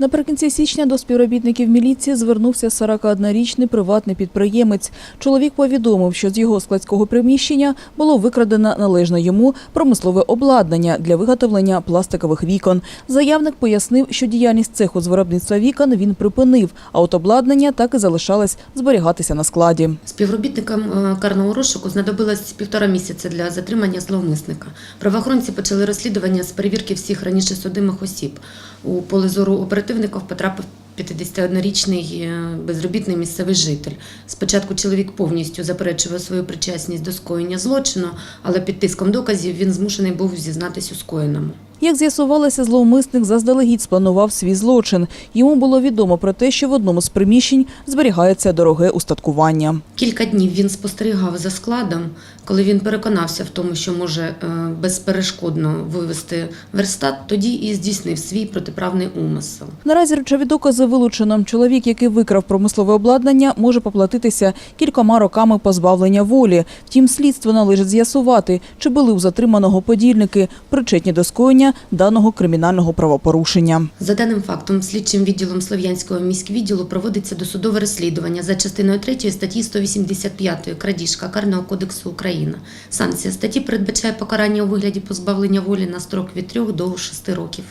Наприкінці січня до співробітників міліції звернувся 41-річний приватний підприємець. Чоловік повідомив, що з його складського приміщення було викрадено належне йому промислове обладнання для виготовлення пластикових вікон. Заявник пояснив, що діяльність цеху з виробництва вікон він припинив, а от обладнання так і залишалось зберігатися на складі. Співробітникам е, карного розшуку знадобилось півтора місяця для затримання зловмисника. Правоохоронці почали розслідування з перевірки всіх раніше судимих осіб. У поле зору оперативників потрапив 51-річний е, безробітний місцевий житель. Спочатку чоловік повністю заперечував свою причасність до скоєння злочину, але під тиском доказів він змушений був зізнатись у скоєному. Як з'ясувалося, зловмисник заздалегідь спланував свій злочин. Йому було відомо про те, що в одному з приміщень зберігається дороге устаткування. Кілька днів він спостерігав за складом, коли він переконався в тому, що може е, безперешкодно вивести верстат, тоді і здійснив свій протиправний умисел. Наразі речові докази вилучено. Чоловік, який викрав промислове обладнання, може поплатитися кількома роками позбавлення волі. Втім, слідство належить з'ясувати, чи були у затриманого подільники причетні до скоєння даного кримінального правопорушення. За даним фактом, слідчим відділом Слов'янського міськвідділу проводиться досудове розслідування за частиною 3 статті 185 крадіжка Карного кодексу України. Санкція статті передбачає покарання у вигляді позбавлення волі на строк від 3 до 6 років.